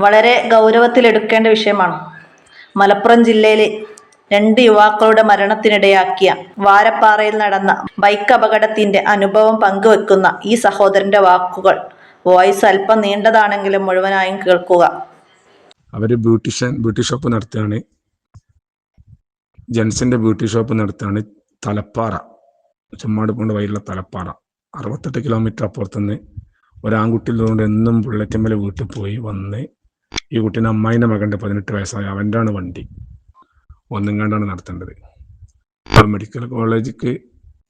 വളരെ ഗൗരവത്തിലെടുക്കേണ്ട വിഷയമാണ്. മലപ്പുറം ജില്ലയിലെ രണ്ട് യുവാക്കളുടെ മരണത്തിനിടയാക്കിയ വാരപ്പാറയിൽ നടന്ന ബൈക്ക് അപകടത്തിന്റെ അനുഭവം പങ്കുവെക്കുന്ന ഈ സഹോദരന്റെ വാക്കുകൾ വോയിസ് അല്പം നീണ്ടതാണെങ്കിലും മുഴുവനായും കേൾക്കുക. അവർ ബ്യൂട്ടീഷ്യൻ ബ്യൂട്ടി ഷോപ്പ് നടത്തുകയാണ്. ജെൻസിന്റെ ബ്യൂട്ടി ഷോപ്പ് നടത്തുകയാണ്. തലപ്പാറ ചെമ്മാട് പോണ്ട വഴിയുള്ള തലപ്പാറ. അറുപത്തെട്ട് കിലോമീറ്റർ അപ്പുറത്തുനിന്ന് ഒരാൺകുട്ടിയിലുകൊണ്ട് എന്നും ബുള്ളറ്റിന്മേൽ വീട്ടിൽ പോയി വന്ന് ഈ കുട്ടീന്റെ അമ്മായിന്റെ മകന്റെ പതിനെട്ട് വയസ്സായ. അവന്റെ ആണ് വണ്ടി. ഒന്നുങ്ങാണ്ടാണ് നടത്തേണ്ടത്. അപ്പോൾ മെഡിക്കൽ കോളേജിക്ക്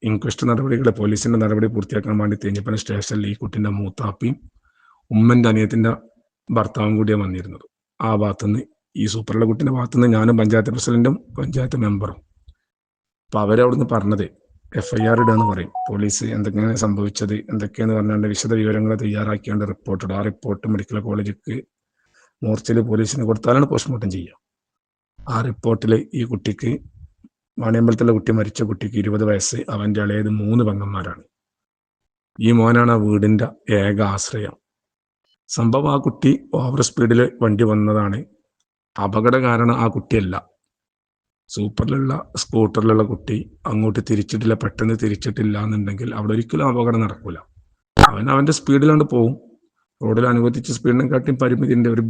ഇൻക്വസ്റ്റ് നടപടികൾ പോലീസിന്റെ നടപടി പൂർത്തിയാക്കാൻ വേണ്ടി തേഞ്ഞപ്പന സ്റ്റേഷനിൽ ഈ കുട്ടീന്റെ മൂത്താപ്പിയും ഉമ്മന്റെ അനിയത്തിന്റെ ഭർത്താവും കൂടിയാണ് വന്നിരുന്നത്. ആ ഭാഗത്തുനിന്ന് ഈ സൂപ്പറുള്ള കുട്ടീന്റെ ഭാഗത്തുനിന്ന് ഞാനും പഞ്ചായത്ത് പ്രസിഡന്റും പഞ്ചായത്ത് മെമ്പറും. അപ്പോൾ അവരവിടുന്ന് പറഞ്ഞത് എഫ് ഐ ആർ പറയും. പോലീസ് എന്തൊക്കെയാണ് സംഭവിച്ചത് എന്തൊക്കെയാന്ന് പറഞ്ഞാണ്ട് വിശദ വിവരങ്ങൾ തയ്യാറാക്കിയാണ്ട് റിപ്പോർട്ട് ആ റിപ്പോർട്ട് മെഡിക്കൽ കോളേജിക്ക് മോർച്ചയിൽ പോലീസിന് കൊടുത്താലാണ് പോസ്റ്റ്മോർട്ടം ചെയ്യുക. ആ റിപ്പോർട്ടിൽ ഈ കുട്ടിക്ക് വാണിയമ്പലത്തിലെ കുട്ടി മരിച്ച കുട്ടിക്ക് ഇരുപത് വയസ്സ് അവന്റെ ഇളയത് മൂന്ന് പെങ്ങന്മാരാണ്. ഈ മോനാണ് ആ വീടിന്റെ ഏക ആശ്രയം. സംഭവം ആ കുട്ടി ഓവർ സ്പീഡിൽ വണ്ടി വന്നതാണ്. അപകട കാരണം ആ കുട്ടിയല്ല. സൂപ്പറിലുള്ള സ്കൂട്ടറിലുള്ള കുട്ടി അങ്ങോട്ട് തിരിച്ചിട്ടില്ല പെട്ടെന്ന് തിരിച്ചിട്ടില്ല എന്നുണ്ടെങ്കിൽ അവിടെ ഒരിക്കലും അപകടം നടക്കൂല. അവൻ അവന്റെ സ്പീഡിലാണ്ട് പോവും. റോഡിൽ അനുവദിച്ച സ്പീഡിനെ കാട്ടിയും പരിമിതിന്റെ ഒരു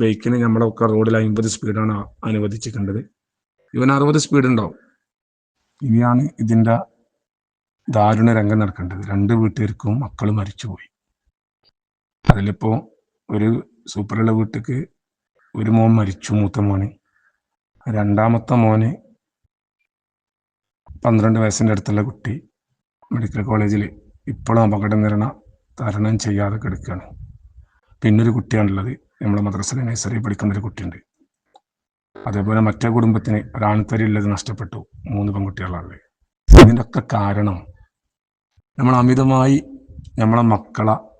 ബൈക്കിന് നമ്മളൊക്കെ റോഡിൽ അമ്പത് സ്പീഡാണ് അനുവദിച്ചിട്ടുള്ളത് ഇവൻ അറുപത് സ്പീഡ് ഉണ്ടാവും ഇനിയാണ് ഇതിന്റെ ദാരുണ രംഗം നടക്കേണ്ടത്. രണ്ട് വീട്ടുകാർക്കും മക്കൾ മരിച്ചുപോയി. അതിലിപ്പോ ഒരു സൂപ്പറുള്ള വീട്ടിക്ക് ഒരു മോൻ മരിച്ചു മൂത്ത മോന്. രണ്ടാമത്തെ മോന് പന്ത്രണ്ട് വയസ്സിന്റെ അടുത്തുള്ള കുട്ടി മെഡിക്കൽ കോളേജിൽ ഇപ്പോഴും അപകടം നിരണ തരണം ചെയ്യാതെ കിടക്കുകയാണ് പിന്നൊരു കുട്ടിയാണുള്ളത്. നമ്മുടെ മദ്രസയിലെ നഴ്സറി പഠിക്കുന്ന ഒരു കുട്ടിയുണ്ട്. അതേപോലെ മറ്റേ കുടുംബത്തിന് ഒരാൺതരി ഉള്ളത് നഷ്ടപ്പെട്ടു. മൂന്ന് പെൺകുട്ടികളാണുള്ളത്. ഇതിന്റെ ഒക്കെ കാരണം നമ്മൾ അമിതമായി നമ്മളെ മക്കളെ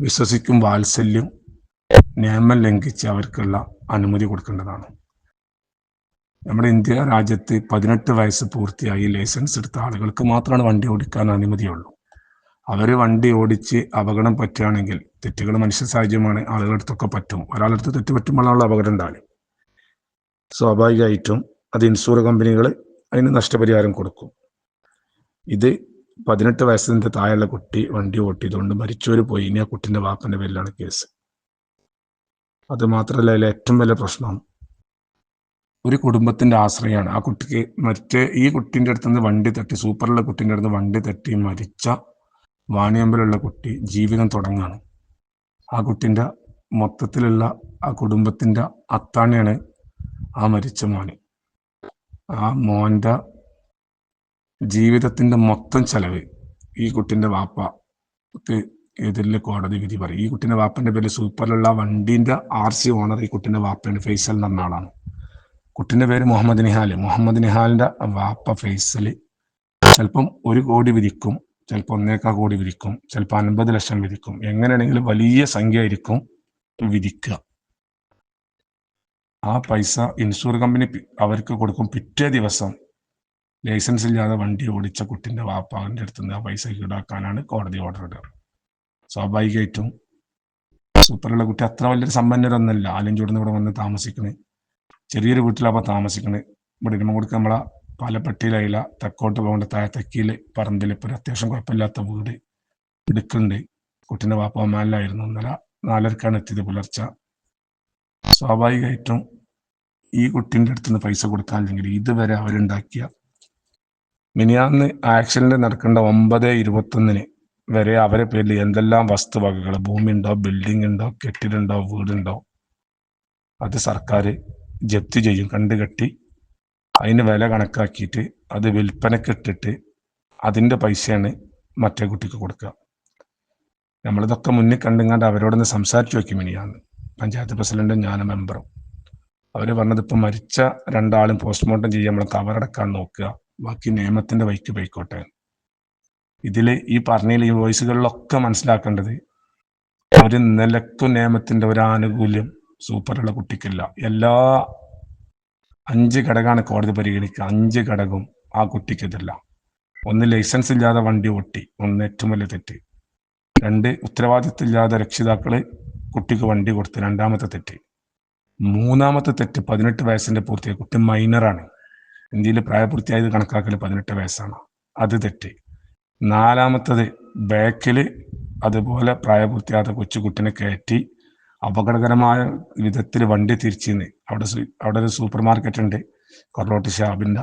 വിശ്വസിക്കും വാത്സല്യം നിയമം ലംഘിച്ച് അവർക്കുള്ള അനുമതി കൊടുക്കേണ്ടതാണ്. നമ്മുടെ ഇന്ത്യ രാജ്യത്ത് പതിനെട്ട് വയസ്സ് പൂർത്തിയായി ലൈസൻസ് എടുത്ത ആളുകൾക്ക് മാത്രമാണ് വണ്ടി ഓടിക്കാൻ അനുമതിയുള്ളൂ. അവർ വണ്ടി ഓടിച്ച് അപകടം പറ്റുകയാണെങ്കിൽ തെറ്റുകൾ മനുഷ്യ സാഹചര്യമാണ്. ആളുകളുടെ അടുത്തൊക്കെ പറ്റും. ഒരാളടുത്ത് തെറ്റ് പറ്റുമ്പോഴാണല്ലോ അപകടം ഉണ്ടാകും സ്വാഭാവികമായിട്ടും അത് ഇൻഷുർ കമ്പനികൾ അതിന് നഷ്ടപരിഹാരം കൊടുക്കും. ഇത് പതിനെട്ട് വയസ്സിന്റെ താഴെയുള്ള കുട്ടി വണ്ടി ഓട്ടിയതുകൊണ്ട് മരിച്ചവർ പോയി. ഇനി ആ കുട്ടിന്റെ വാപ്പന്റെ പേരിലാണ് കേസ്. അത് മാത്രമല്ല അതിലെ ഏറ്റവും വലിയ പ്രശ്നം ഒരു കുടുംബത്തിന്റെ ആശ്രയമാണ്. ആ കുട്ടിക്ക് മറ്റേ ഈ കുട്ടീന്റെ അടുത്ത് നിന്ന് വണ്ടി തട്ടി സൂപ്പറുള്ള കുട്ടീന്റെ അടുത്ത് വണ്ടി തട്ടി മരിച്ച വാണിയമ്പലുള്ള കുട്ടി ജീവിതം തുടങ്ങാണ്. ആ കുട്ടിന്റെ മൊത്തത്തിലുള്ള ആ കുടുംബത്തിന്റെ അത്താണിയാണ് ആ മരിച്ച മോന്. ആ മോന്റെ ജീവിതത്തിന്റെ മൊത്തം ചെലവ് ഈ കുട്ടിന്റെ വാപ്പക്ക് എതിരിൽ കോടതി വിധി പറയും. ഈ കുട്ടിന്റെ വാപ്പന്റെ പേര് സൂപ്പറിലുള്ള വണ്ടീന്റെ ആർ സി ഓണർ ഈ കുട്ടിന്റെ വാപ്പയാണ് ഫൈസൽ എന്ന ആളാണ്. കുട്ടിന്റെ പേര് മുഹമ്മദ് നിഹാൽ മുഹമ്മദ് നിഹാലിന്റെ വാപ്പ ഫൈസൽ ചിലപ്പം ഒരു കോടി വിധിക്കും. ചിലപ്പോൾ ഒന്നേക്കാ കോടി വിധിക്കും ചിലപ്പോൾ അൻപത് ലക്ഷം വിധിക്കും എങ്ങനെയാണെങ്കിലും വലിയ സംഖ്യ ആയിരിക്കും വിധിക്കുക ആ പൈസ ഇൻഷുർ കമ്പനി അവർക്ക് കൊടുക്കും പിറ്റേ ദിവസം. ലൈസൻസ് ഇല്ലാതെ വണ്ടി ഓടിച്ച കുട്ടിന്റെ വാപ്പാവിന്റെ അടുത്ത് നിന്ന് ആ പൈസ ഈടാക്കാനാണ് കോടതി ഓർഡർ ഇടുക. സ്വാഭാവികമായിട്ടും സൂപ്പറുള്ള കുട്ടി അത്ര വലിയൊരു സമ്പന്നരൊന്നല്ല ആലഞ്ചൂടുന്ന് ഇവിടെ വന്ന് താമസിക്കണേ. ചെറിയൊരു വീട്ടിലാപ്പ താമസിക്കണേ. ഇവിടെ ഇടുമ്പോൾക്ക് നമ്മളെ പാലപ്പെട്ടിയിലയില തെക്കോട്ട് പോകേണ്ട താഴെ തെക്കിയിൽ പറമ്പിൽ ഇപ്പൊ ഒരു അത്യാവശ്യം കുഴപ്പമില്ലാത്ത വീട് എടുക്കുന്നുണ്ട്. കുട്ടിന്റെ വാപ്പ അമ്മാലായിരുന്നു ഇന്നലെ നാലരക്കാണ് എത്തിയത് പുലർച്ചെ. സ്വാഭാവികമായിട്ടും ഈ കുട്ടിന്റെ അടുത്ത് നിന്ന് പൈസ കൊടുക്കാനില്ലെങ്കിൽ ഇതുവരെ അവരുണ്ടാക്കിയ മിനിയാന്ന് ആക്സിഡന്റ് നടക്കേണ്ട ഒമ്പത് ഇരുപത്തൊന്നിന് വരെ അവരെ പേരിൽ എന്തെല്ലാം വസ്തുവകകൾ ഭൂമി ഉണ്ടോ ബിൽഡിംഗ് ഉണ്ടോ കെട്ടിടുണ്ടോ വീടുണ്ടോ അത് സർക്കാർ ജപ്തി ചെയ്യും കണ്ടുകെട്ടി അതിന് വില കണക്കാക്കിയിട്ട് അത് വിൽപ്പനക്ക് ഇട്ടിട്ട് അതിന്റെ പൈസയാണ് മറ്റേ കുട്ടിക്ക് കൊടുക്കുക. നമ്മളിതൊക്കെ മുന്നിൽ കണ്ടുങ്ങാണ്ട് അവരോടൊന്ന് സംസാരിച്ചു വയ്ക്കും ഇനിയാണ്. പഞ്ചായത്ത് പ്രസിഡന്റും ഞാനും മെമ്പറും. അവർ പറഞ്ഞത് ഇപ്പം മരിച്ച രണ്ടാളും പോസ്റ്റ്മോർട്ടം ചെയ്യാൻ നമ്മൾ കവറടക്കാൻ നോക്കുക. ബാക്കി നിയമത്തിന്റെ വൈക്ക് പോയിക്കോട്ടെ. ഇതിൽ ഈ പറഞ്ഞതിൽ ഈ വോയിസുകളിലൊക്കെ മനസ്സിലാക്കേണ്ടത് ഒരു നിലക്കും നിയമത്തിന്റെ ഒരു ആനുകൂല്യം സൂപ്പറുള്ള കുട്ടിക്കില്ല. എല്ലാ അഞ്ച് ഘടകമാണ് കോടതി പരിഗണിക്കുക. അഞ്ച് ഘടകം ആ കുട്ടിക്കെതിരല്ല ഒന്ന് ലൈസൻസ് ഇല്ലാതെ വണ്ടി ഓട്ടി. ഒന്ന് ഏറ്റവും വലിയ തെറ്റ്. രണ്ട് ഉത്തരവാദിത്തമില്ലാതെ രക്ഷിതാക്കൾ കുട്ടിക്ക് വണ്ടി കൊടുത്ത്. രണ്ടാമത്തെ തെറ്റ്. മൂന്നാമത്തെ തെറ്റ് പതിനെട്ട് വയസ്സിന്റെ പൂർത്തിയായ കുട്ടി മൈനറാണ് ഇന്ത്യയിൽ പ്രായപൂർത്തിയായത് കണക്കാക്കൽ പതിനെട്ട് വയസ്സാണ്. അത് തെറ്റ്. നാലാമത്തത് ബാക്കിൽ അതുപോലെ പ്രായപൂർത്തിയാകാത്ത കൊച്ചുകുട്ടിനെ കയറ്റി അപകടകരമായ വിധത്തിൽ വണ്ടി തിരിച്ചിന്ന്. അവിടെ അവിടെ ഒരു സൂപ്പർ മാർക്കറ്റ് ഉണ്ട്. കൊറലോട്ട് ഷാബിന്റെ.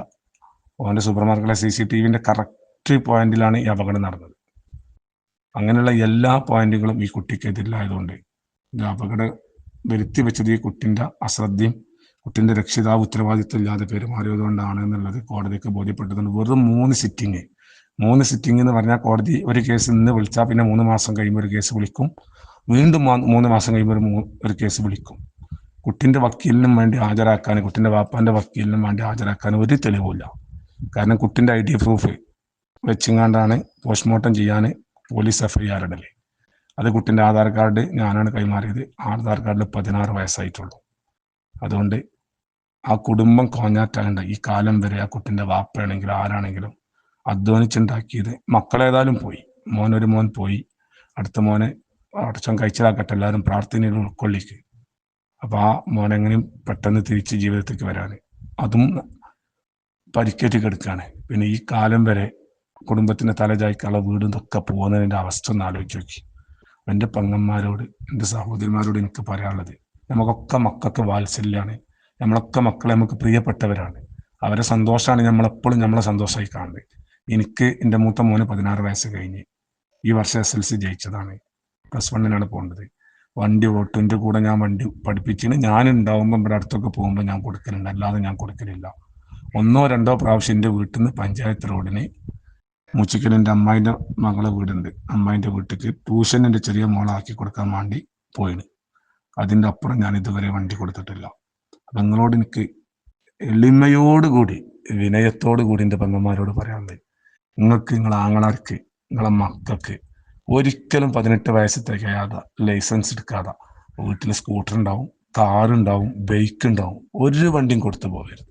അവന്റെ സൂപ്പർ മാർക്കറ്റിലെ സി സി ടി വിന്റെ കറക്റ്റ് പോയിന്റിലാണ് ഈ അപകടം നടന്നത്. അങ്ങനെയുള്ള എല്ലാ പോയിന്റുകളും ഈ കുട്ടിക്ക് എതിരിലായതുകൊണ്ട് ഇത് അപകടം വരുത്തി വെച്ചത് ഈ കുട്ടിന്റെ അശ്രദ്ധയും കുട്ടിന്റെ രക്ഷിതാവ് ഉത്തരവാദിത്വം ഇല്ലാതെ പെരുമാറിയതുകൊണ്ടാണ് എന്നുള്ളത് കോടതിക്ക് ബോധ്യപ്പെട്ടതുകൊണ്ട് വെറും മൂന്ന് സിറ്റിങ് മൂന്ന് സിറ്റിംഗ് എന്ന് പറഞ്ഞാൽ കോടതി ഒരു കേസ് ഇന്ന് വിളിച്ചാൽ പിന്നെ മൂന്ന് മാസം കഴിയുമ്പോൾ ഒരു കേസ് വിളിക്കും. വീണ്ടും മൂന്ന് മാസം കഴിയുമ്പോൾ ഒരു കേസ് വിളിക്കും. കുട്ടിന്റെ വക്കീലിനും വേണ്ടി ഹാജരാക്കാൻ കുട്ടിന്റെ വാപ്പാന്റെ വക്കീലിനും വേണ്ടി ഹാജരാക്കാൻ ഒരു തെളിവുമില്ല. കാരണം കുട്ടിന്റെ ഐ ഡി പ്രൂഫ് വെച്ചിങ്ങാണ്ടാണ് പോസ്റ്റ്മോർട്ടം ചെയ്യാൻ പോലീസ് എഫ് ഐ ആർ ഇടൽ. അത് കുട്ടിന്റെ ആധാർ കാർഡ് ഞാനാണ് കൈമാറിയത്. ആധാർ കാർഡിൽ പതിനാറ് വയസ്സായിട്ടുള്ളൂ. അതുകൊണ്ട് ആ കുടുംബം കോഞ്ഞാറ്റാണ്ട് ഈ കാലം വരെ ആ കുട്ടിന്റെ വാപ്പയാണെങ്കിലും ആരാണെങ്കിലും അധ്വാനിച്ചുണ്ടാക്കിയത് മക്കളേതായാലും പോയി. മോനൊരു മോൻ പോയി. അടുത്ത മോനെ അടച്ചം കഴിച്ചതാക്കട്ടെ എല്ലാവരും പ്രാർത്ഥനയിൽ ഉൾക്കൊള്ളിക്ക്. അപ്പൊ ആ മോനെങ്ങനെ പെട്ടെന്ന് തിരിച്ച് ജീവിതത്തേക്ക് വരാന്? അതും പരിക്കേറ്റ് കിടക്കുകയാണ് പിന്നെ ഈ കാലം വരെ കുടുംബത്തിന്റെ തലചായ്ക്കുള്ള വീടും ഇതൊക്കെ പോകുന്നതിന്റെ അവസ്ഥ ഒന്ന് ആലോചിച്ച് നോക്കി. എന്റെ പെങ്ങന്മാരോട് എന്റെ സഹോദരിമാരോട് എനിക്ക് പറയാനുള്ളത് നമുക്കൊക്കെ മക്കൾക്ക് വാത്സല്യമാണ് നമ്മളൊക്കെ മക്കളെ നമുക്ക് പ്രിയപ്പെട്ടവരാണ്. അവരെ സന്തോഷമാണ് നമ്മളെപ്പോഴും നമ്മളെ സന്തോഷമായി കാണുന്നത്. എനിക്ക് എന്റെ മൂത്ത മോന് പതിനാറ് വയസ്സ് കഴിഞ്ഞ് ഈ വർഷം എസ് എൽ സി ജയിച്ചതാണ്. പ്ലസ് വണ്ണിനാണ് പോകേണ്ടത് വണ്ടി ഓട്ടിന്റെ കൂടെ ഞാൻ വണ്ടി പഠിപ്പിച്ചിന്. ഞാൻ ഉണ്ടാവുമ്പോൾ ഇവിടെ അടുത്തൊക്കെ പോകുമ്പോൾ ഞാൻ കൊടുക്കലുണ്ട്. അല്ലാതെ ഞാൻ കൊടുക്കലില്ല. ഒന്നോ രണ്ടോ പ്രാവശ്യം എന്റെ വീട്ടിൽ നിന്ന് പഞ്ചായത്ത് റോഡിന് മുച്ചിക്കൽ എന്റെ അമ്മായിന്റെ മകളെ വീടുണ്ട്. അമ്മായിന്റെ വീട്ടിൽ ട്യൂഷൻ എന്റെ ചെറിയ മോളാക്കി കൊടുക്കാൻ വേണ്ടി പോയിന്. അതിന്റെ അപ്പുറം ഞാൻ ഇതുവരെ വണ്ടി കൊടുത്തിട്ടില്ല. അപ്പം നിങ്ങളോട് എനിക്ക് എളിമയോടുകൂടി വിനയത്തോടു കൂടി എന്റെ പെങ്ങന്മാരോട് പറയാനുള്ളത് നിങ്ങൾക്ക് നിങ്ങളെ ആങ്ങളാർക്ക് നിങ്ങളെ മക്കൾക്ക് ഒരിക്കലും പതിനെട്ട് വയസ്സ് തികയാതെ ലൈസൻസ് എടുക്കാതെ വീട്ടിൽ സ്കൂട്ടർ ഉണ്ടാവും കാർ ഉണ്ടാവും ബൈക്ക് ഉണ്ടാവും ഒരു വണ്ടിയും കൊടുത്തു പോകരുത്.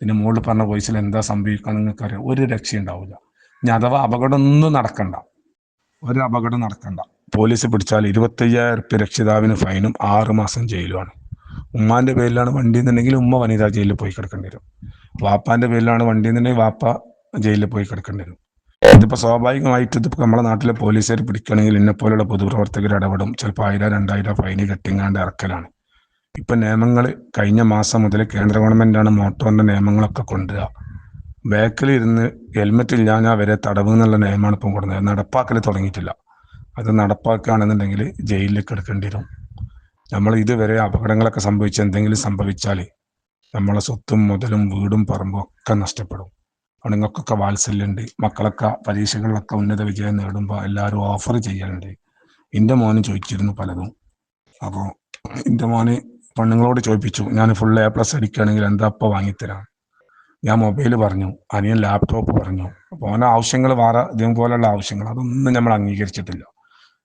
പിന്നെ മുകളിൽ പറഞ്ഞ വോയിസിൽ എന്താ സംഭവിക്കാൻ നിങ്ങൾക്ക് അറിയാം ഒരു രക്ഷ ഉണ്ടാവില്ല. ഇനി അഥവാ അപകടം ഒന്നും നടക്കണ്ട. ഒരു അപകടം നടക്കണ്ട. പോലീസ് പിടിച്ചാൽ ഇരുപത്തയ്യായിരം റുപ്യ രക്ഷിതാവിന് ഫൈനും ആറ് മാസം ജയിലുമാണ്. ഉമ്മാന്റെ പേരിലാണ് വണ്ടി എന്നുണ്ടെങ്കിൽ ഉമ്മ വനിതാ ജയിലിൽ പോയി കിടക്കേണ്ടി വരും. വാപ്പാന്റെ പേരിലാണ് വണ്ടി എന്നുണ്ടെങ്കിൽ വാപ്പ ജയിലിൽ പോയി കിടക്കേണ്ടി വരും. ഇതിപ്പോ സ്വാഭാവികമായിട്ട് ഇതിപ്പോൾ നമ്മുടെ നാട്ടിലെ പോലീസുകാർ പിടിക്കണമെങ്കിൽ എന്നെ പോലുള്ള പൊതുപ്രവർത്തകർ ഇടപെടും. ചിലപ്പോൾ ആയിരം രണ്ടായിരം ഫൈന് കെട്ടിങ്ങാണ്ട് ഇറക്കലാണ്. ഇപ്പം നിയമങ്ങൾ കഴിഞ്ഞ മാസം മുതൽ കേന്ദ്ര ഗവൺമെന്റാണ് മോട്ടോറിന്റെ നിയമങ്ങളൊക്കെ കൊണ്ടുവരിക. ബാക്കിൽ ഇരുന്ന് ഹെൽമെറ്റ് ഇല്ലാഞ്ഞാൽ വരെ തടവ് എന്നുള്ള നിയമമാണ് ഇപ്പം കൊടുക്കുന്നത് നടപ്പാക്കൽ തുടങ്ങിയിട്ടില്ല. അത് നടപ്പാക്കുകയാണെന്നുണ്ടെങ്കിൽ ജയിലിലേക്ക് എടുക്കേണ്ടി വരും. നമ്മൾ ഇതുവരെ അപകടങ്ങളൊക്കെ സംഭവിച്ച് എന്തെങ്കിലും സംഭവിച്ചാൽ നമ്മളെ സ്വത്തും മുതലും വീടും പറമ്പും ഒക്കെ നഷ്ടപ്പെടും. അവിടെ നിങ്ങൾക്കൊക്കെ വാത്സല്യമുണ്ട്. മക്കളൊക്കെ പരീക്ഷകളിലൊക്കെ ഉന്നത വിജയം നേടുമ്പോൾ എല്ലാവരും ഓഫർ ചെയ്യലുണ്ട്. എന്റെ മോന് ചോദിച്ചിരുന്നു പലതും. അപ്പോൾ എന്റെ മോന് പെണ്ണുങ്ങളോട് ചോദിപ്പിച്ചു. ഞാൻ ഫുൾ എ പ്ലസ് അടിക്കുകയാണെങ്കിൽ എന്താ അപ്പം വാങ്ങിത്തരാം? ഞാൻ മൊബൈൽ പറഞ്ഞു. അനിയൻ ലാപ്ടോപ്പ് പറഞ്ഞു. അപ്പോൾ ഓന ആവശ്യങ്ങൾ വേറെ ഇതേപോലെയുള്ള ആവശ്യങ്ങൾ അതൊന്നും നമ്മൾ അംഗീകരിച്ചിട്ടില്ല.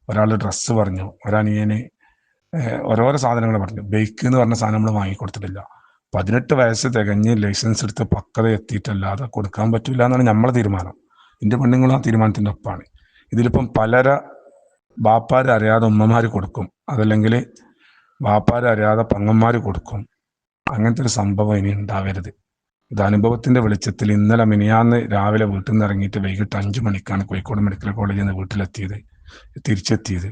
ഒരാൾ ഡ്രസ്സ് പറഞ്ഞു. ഒരനിയന് ഓരോരോ സാധനങ്ങൾ പറഞ്ഞു. ബൈക്ക് എന്ന് പറഞ്ഞ സാധനം നമ്മൾ വാങ്ങിക്കൊടുത്തിട്ടില്ല. പതിനെട്ട് വയസ്സ് തികഞ്ഞ് ലൈസൻസ് എടുത്ത് പക്വത എത്തിയിട്ടല്ലാതെ കൊടുക്കാൻ പറ്റില്ല എന്നാണ് നമ്മളെ തീരുമാനം. എന്റെ പെണ്ണുങ്ങളും ആ തീരുമാനത്തിന്റെ ഒപ്പാണ്. ഇതിലിപ്പം പലര ബാപ്പാര് അറിയാതെ കൊടുക്കും. അതല്ലെങ്കിൽ ബാപ്പാര് അറിയാതെ പങ്ങന്മാർ കൊടുക്കും. അങ്ങനത്തെ ഒരു സംഭവം ഇനി ഉണ്ടാവരുത്. ഇത് അനുഭവത്തിന്റെ വെളിച്ചത്തിൽ ഇന്നലെ മിനിയാന്ന് രാവിലെ വീട്ടിൽ നിന്ന് ഇറങ്ങിയിട്ട് വൈകിട്ട് അഞ്ചു മണിക്കാണ് കോഴിക്കോട് മെഡിക്കൽ കോളേജിൽ നിന്ന് വീട്ടിലെത്തിയത് തിരിച്ചെത്തിയത്.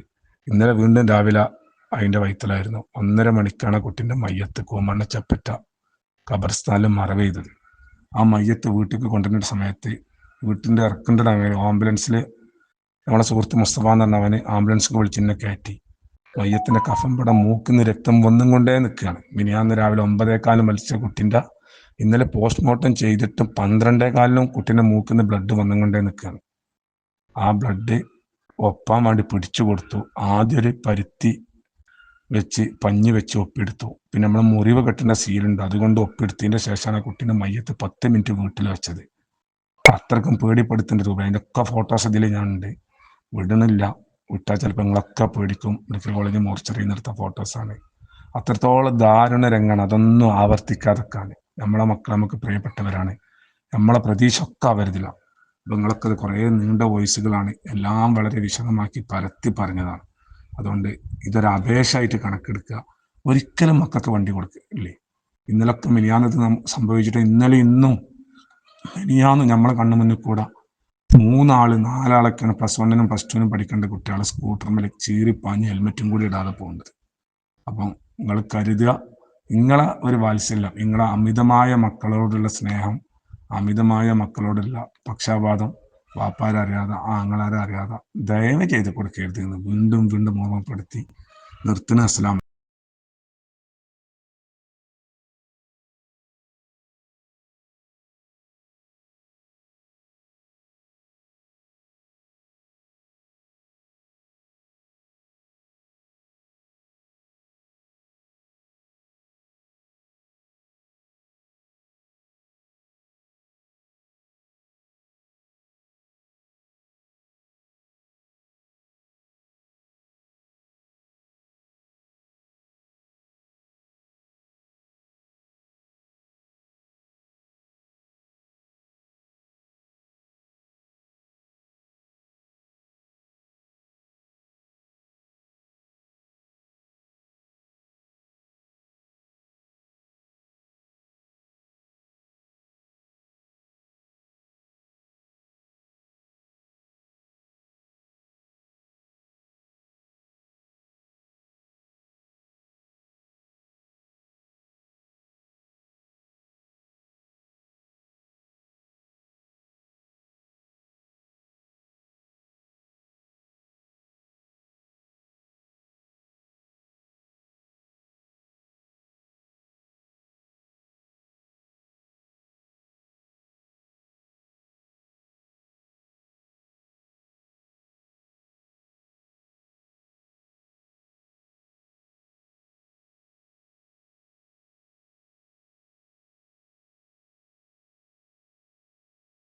ഇന്നലെ വീണ്ടും രാവിലെ അതിന്റെ വയറ്റിലായിരുന്നു ഒന്നര മണിക്കാണ് കുട്ടിന്റെ മയ്യത്ത് കൂമണ്ണച്ചപ്പറ്റ ഖബർസ്ഥാനിൽ മറവ് ചെയ്തത് ആ മയ്യത്ത് വീട്ടിലേക്ക് കൊണ്ടുവരുന്ന സമയത്ത് വീട്ടിന്റെ ഇറക്കേണ്ട ടൈമിൽ ആംബുലൻസിൽ നമ്മളെ സുഹൃത്ത് മുസ്തഫ എന്ന് പറഞ്ഞവന് ആംബുലൻസിൽ വിളിച്ചിന്നെ കയറ്റി. മയ്യത്തിന്റെ കഫംപട മൂക്കുന്ന രക്തം വന്നും കൊണ്ടേ നിൽക്കുകയാണ് മിനിയാന്ന് രാവിലെ ഒമ്പതേക്കാലം മത്സ്യ കുട്ടിന്റെ ഇന്നലെ പോസ്റ്റ്മോർട്ടം ചെയ്തിട്ടും പന്ത്രണ്ടേ കാലിലും കുട്ടീന്റെ മൂക്കുന്ന ബ്ലഡ് വന്നും കൊണ്ടേ നിൽക്കുകയാണ് ആ ബ്ലഡ് ഒപ്പാൻ വേണ്ടി പിടിച്ചു കൊടുത്തു. ആദ്യം ഒരു പരുത്തി വെച്ച് പഞ്ഞി വെച്ച് ഒപ്പിയെടുത്തു പിന്നെ നമ്മൾ മുറിവ് കെട്ടുന്ന സീലുണ്ട്. അതുകൊണ്ട് ഒപ്പിയെടുത്തതിന്റെ ശേഷമാണ് കുട്ടീന്റെ മയ്യത്ത് പത്ത് മിനിറ്റ് വീട്ടിൽ വെച്ചത്. അത്രക്കും പേടിപ്പെടുത്തേണ്ട രൂപ. അതിന്റെ ഒക്കെ ഫോട്ടോസ് ഇതിൽ ഞാനുണ്ട്. വിടണില്ല വിട്ടാൽ ചിലപ്പോൾ നിങ്ങളൊക്കെ പേടിക്കും. മെഡിക്കൽ കോളേജ് മോർച്ചറിയിൽ നിന്നെടുത്ത ഫോട്ടോസാണ്. അത്രത്തോളം ദാരുണ രംഗമാണ്. അതൊന്നും ആവർത്തിക്കാതൊക്കെയാണ് നമ്മളെ മക്കൾ നമുക്ക് പ്രിയപ്പെട്ടവരാണ്. നമ്മളെ പ്രതീക്ഷ ഒക്കെ അവരുതില്ല നിങ്ങളൊക്കെ കുറേ നീണ്ട വോയിസുകളാണ്. എല്ലാം വളരെ വിശദമാക്കി പരത്തി പറഞ്ഞതാണ്. അതുകൊണ്ട് ഇതൊരു അപേക്ഷയായിട്ട് കണക്കെടുക്കുക. ഒരിക്കലും മക്കൾക്ക് വണ്ടി കൊടുക്കില്ലേ ഇന്നലൊക്കെ മിനിയാന്നത് സംഭവിച്ചിട്ട് ഇന്നലെ ഇന്നും മിനിയാന്ന് നമ്മളെ കണ്ണു മുന്നിൽ കൂടെ. മൂന്നാൾ നാലാളൊക്കെയാണ് പ്ലസ് വണ്ണിനും പ്ലസ് ടുവിനും പഠിക്കേണ്ട കുട്ടികൾ സ്കൂട്ടറിൽ ചീറിപ്പാഞ്ഞ് ഹെൽമെറ്റും കൂടി ഇടാതെ പോകുന്നത് അപ്പം നിങ്ങൾ കരുതുക നിങ്ങളെ ഒരു വാത്സല്യം നിങ്ങളെ അമിതമായ മക്കളോടുള്ള സ്നേഹം അമിതമായ മക്കളോടുള്ള പക്ഷാപാതം വാപ്പാരറിയാതെ ആങ്ങളാരറിയാതെ ദയവ് ചെയ്ത് കൊടുക്കരുത് എന്ന് വീണ്ടും വീണ്ടും ഓർമ്മപ്പെടുത്തി നിർത്തുന്ന. അസ്സലാം